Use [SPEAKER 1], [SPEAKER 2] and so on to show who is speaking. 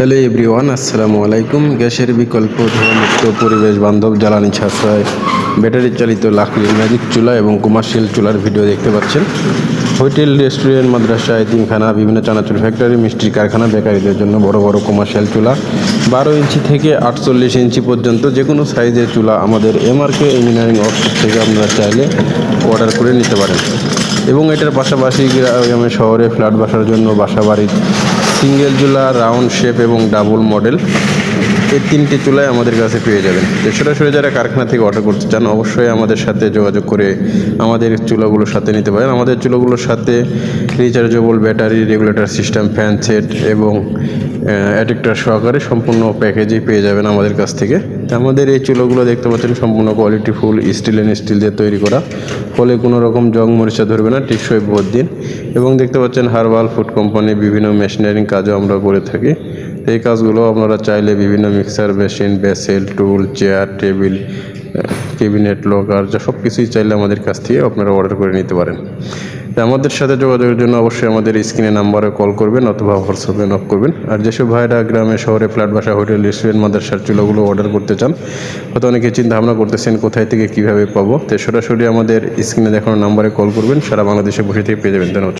[SPEAKER 1] Hello everyone, আসসালামু আলাইকুম। গ্যাসের বিকল্প ধোঁয়ামুক্ত পরিবেশ বান্ধব জ্বালানি সাশ্রয়, ব্যাটারি চালিত লাকড়ির ম্যাজিক চুলা এবং কমার্শিয়াল চুলার ভিডিও দেখতে পাচ্ছেন। হোটেল, রেস্টুরেন্ট, মাদ্রাসা, এতিমখানা, বিভিন্ন চানাচুর ফ্যাক্টরি মিষ্টির কারখানা, বেকারিদের জন্য বড় বড় কমার্শিয়াল চুলা। বারো ইঞ্চি থেকে আটচল্লিশ ইঞ্চি পর্যন্ত যে কোনো সাইজের চুলা আমাদের এমআরকে ইঞ্জিনিয়ারিং অফিস থেকে আপনারা চাইলে অর্ডার করে নিতে পারেন। এবং এটার পাশাপাশি গ্রামে, শহরে ফ্ল্যাট বাসার জন্য বাসা বাড়ির সিঙ্গেল চুলা, রাউন্ড শেপ এবং ডাবল মডেল, এই তিনটি চুলাই আমাদের কাছে পেয়ে যাবেন। তো সরাসরি যারা কারখানা থেকে অর্ডার করতে চান, অবশ্যই আমাদের সাথে যোগাযোগ করে আমাদের চুলাগুলোর সাথে নিতে পারেন। আমাদের চুলাগুলোর সাথে rechargeable battery regulator system fan set এবং অ্যাডিক্টার সহকারে সম্পূর্ণ প্যাকেজই পেয়ে যাবেন আমাদের কাছ থেকে। আমাদের এই চুলোগুলো দেখতে পাচ্ছেন, সম্পূর্ণ quality full steel and steel দিয়ে তৈরি করা। ফলে কোনো রকম জং মরিচা ধরবে না, টিকসই বহুত দিন এবং দেখতে পাচ্ছেন, হার্বাল ফুড কোম্পানি বিভিন্ন মেশিনারিং কাজও আমরা করে থাকি। এই কাজগুলো আপনারা চাইলে বিভিন্ন mixer machine vessel tool chair table cabinet locker যা সব কিছুই চাইলে আমাদের কাছ থেকে আপনারা অর্ডার করে নিতে পারেন। আমাদের সাথে যোগাযোগের জন্য অবশ্যই আমাদের স্ক্রিনে নাম্বারে কল করবেন অথবা হোয়াটসঅ্যাপে নক করবেন। আর যেসব ভাইরা গ্রামে, শহরে ফ্ল্যাট বাসা হোটেল রেস্টুরেন্ট মাদ্রাসার চুলোগুলো অর্ডার করতে চান, হয়তো অনেকে চিন্তা ভাবনা করতেছেন কোথায় থেকে কীভাবে পাবো, তো সরাসরি আমাদের স্ক্রিনে দেখানো নাম্বারে কল করবেন, সারা বাংলাদেশে বসে থেকে পেয়ে যাবেন। ধন্যবাদ।